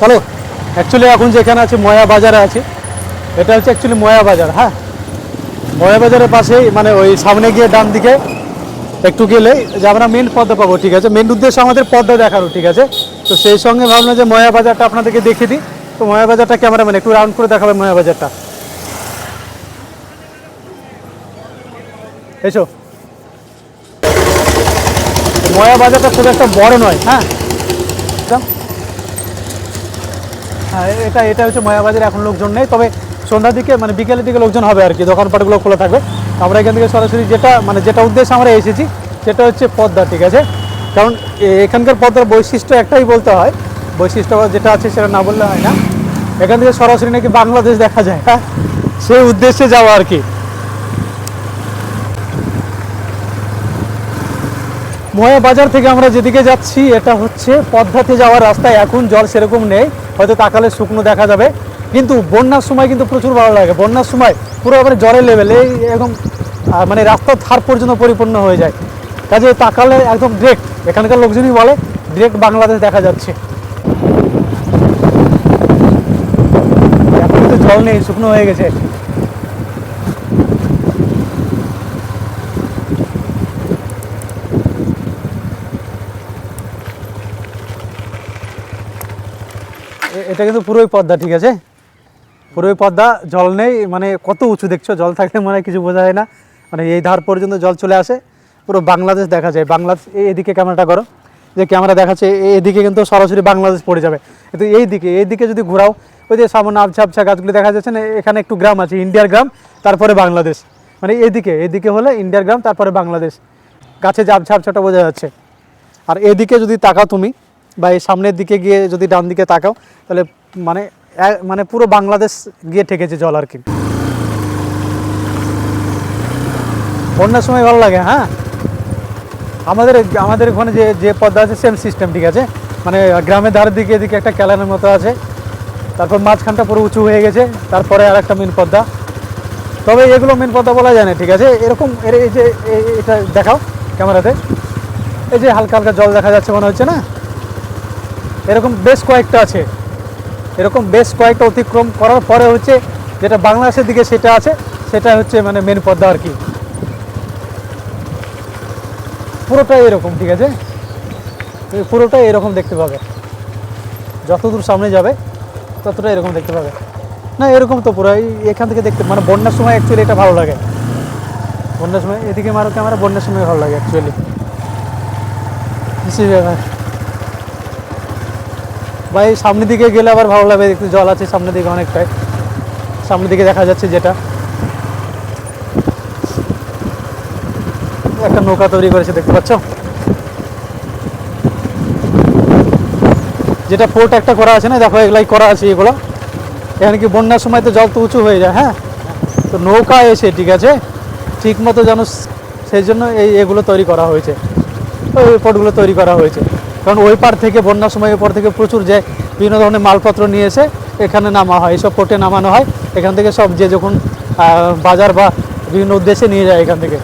চলো অ্যাকচুয়ালি এখন যেখানে আছে ময়া বাজারে আছে, এটা হচ্ছে অ্যাকচুয়ালি ময়া বাজার হ্যাঁ? ময়া বাজারের পাশেই মানে ওই সামনে গিয়ে ডান দিকে একটু গেলে যে আমরা মেন পদ্মা পাবো, ঠিক আছে? মেন উদ্দেশ্য আমাদের পদ্মা দেখানো, ঠিক আছে? তো সেই সঙ্গে ভাবলাম যে ময়া বাজারটা আপনাদেরকে দেখিয়ে দিই। তো ময়া বাজারটা ক্যামেরাম্যান একটু রাউন্ড করে দেখাবে ময়া বাজারটা। এসো। ময়া বাজারটা খুব একটা বড় নয় হ্যাঁ একদম। হ্যাঁ এটা এটা হচ্ছে ময়া বাজারে এখন লোকজন নেই, তবে সন্ধ্যার দিকে মানে বিকেলের দিকে লোকজন হবে আর কি, দোকানপাটগুলো খোলা থাকবে। আমরা এখান থেকে সরাসরি যেটা মানে যেটা উদ্দেশ্যে আমরা এসেছি, সেটা হচ্ছে পদ্মা, ঠিক আছে? কারণ এখানকার পদ্মার বৈশিষ্ট্য একটাই বলতে হয়, বৈশিষ্ট্য যেটা আছে সেটা না বললে হয় না। এখান থেকে সরাসরি নাকি বাংলাদেশ দেখা যায় হ্যাঁ? সেই উদ্দেশ্যে যাওয়া আর কি। ময়া বাজার থেকে আমরা যেদিকে যাচ্ছি, এটা হচ্ছে পদ্মাতে যাওয়ার রাস্তায় এখন জল সেরকম নেই। হয়তো তাকালে শুকনো দেখা যাবে। কিন্তু বন্যার সময় কিন্তু প্রচুর ভালো লাগে। বন্যার সময় পুরো মানে জলের লেভেল এই এরকম মানে রাস্তার ধার পর্যন্ত পরিপূর্ণ হয়ে যায়। কাজে তাকালে একদম ডিরেক্ট এখানকার লোকজনই বলে ডিরেক্ট বাংলাদেশ দেখা যাচ্ছে। এখন কিন্তু জল নেই, শুকনো হয়ে গেছে। এটা কিন্তু পুরোই পদ্মা, ঠিক আছে? পুরোই পদ্মা, জল নেই মানে কত উঁচু দেখছ? জল থাকলে মানে কিছু বোঝা যায় না। মানে এই ধার পর্যন্ত জল চলে আসে। পুরো বাংলাদেশ দেখা যায়। বাংলাদেশ এদিকে ক্যামেরাটা করো। যে ক্যামেরা দেখাচ্ছে এদিকে কিন্তু সরাসরি বাংলাদেশ পড়ে যাবে। কিন্তু এই দিকে এই দিকে যদি ঘোরাও, ওই যে সামনে আবছা আবছা গাছগুলি দেখা যাচ্ছে না, এখানে একটু গ্রাম আছে, ইন্ডিয়ার গ্রাম, তারপরে বাংলাদেশ। মানে এদিকে এদিকে হলে ইন্ডিয়ার গ্রাম, তারপরে বাংলাদেশ। গাছে যে আবছা আবছাটা বোঝা যাচ্ছে। আর এদিকে যদি তাকাও তুমি বা এই সামনের দিকে গিয়ে যদি ডান দিকে তাকাও, তাহলে মানে মানে পুরো বাংলাদেশ গিয়ে ঠেকেছে জল আর কি। বন্যার সময় ভালো লাগে হ্যাঁ? আমাদের আমাদের ওখানে যে যে পদ্মা আছে সেম সিস্টেম ঠিক আছে? মানে গ্রামের ধারের দিকে এদিকে একটা ক্যালানের মতো আছে। তারপর মাঝখানটা পুরো উঁচু হয়ে গেছে, তারপরে আর একটা মেন পদ্মা। তবে এগুলো মেন পদ্মা বলা যায় না, ঠিক আছে? এরকম, এর, এই যে এটা দেখাও ক্যামেরাতে। এই যে হালকা হালকা জল দেখা যাচ্ছে মনে হচ্ছে না? এরকম বেশ কয়েকটা আছে। এরকম বেশ কয়েকটা অতিক্রম করার পরে হচ্ছে যেটা বাংলাদেশের দিকে সেটা আছে, সেটা হচ্ছে মানে মেন পদ্মা আর কি। পুরোটাই এরকম, ঠিক আছে? পুরোটাই এরকম দেখতে পাবে। যতদূর সামনে যাবে ততটা এরকম দেখতে পাবে। না, এরকম তো পুরো এখান থেকে দেখতে মানে বন্যার সময় অ্যাকচুয়ালি এটা ভালো লাগে। বন্যার সময়, এদিকে মারো ক্যামেরা বন্যার সময় ভালো লাগে অ্যাকচুয়ালি ভাই, সামনের দিকে গেলে আবার ভালো লাগবে, একটু জল আছে সামনের দিকে অনেকটাই। সামনের দিকে দেখা যাচ্ছে যেটা। একটা নৌকা তৈরি করেছে, দেখতে পাচ্ছ? যেটা পোর্ট একটা করা আছে না, দেখো, এগুলাই করা আছে এগুলো। এখানে কি বন্যার সময় তো জল তো উঁচু হয়ে যায় হ্যাঁ? তো নৌকা এসে, ঠিক আছে? ঠিক মতো যেন সেই জন্য এই এগুলো তৈরি করা হয়েছে। ওই পোর্টগুলো তৈরি করা হয়েছে। কারণ ওই পার থেকে বন্যার সময় ওই পার থেকে প্রচুর যে বিভিন্ন ধরনের মালপত্র নিয়ে এসে এখানে নামা হয়, এসব পোর্টে নামানো হয়। এখান থেকে সব যে যখন বাজার বা বিভিন্ন উদ্দেশ্যে নিয়ে যায় এখান থেকে।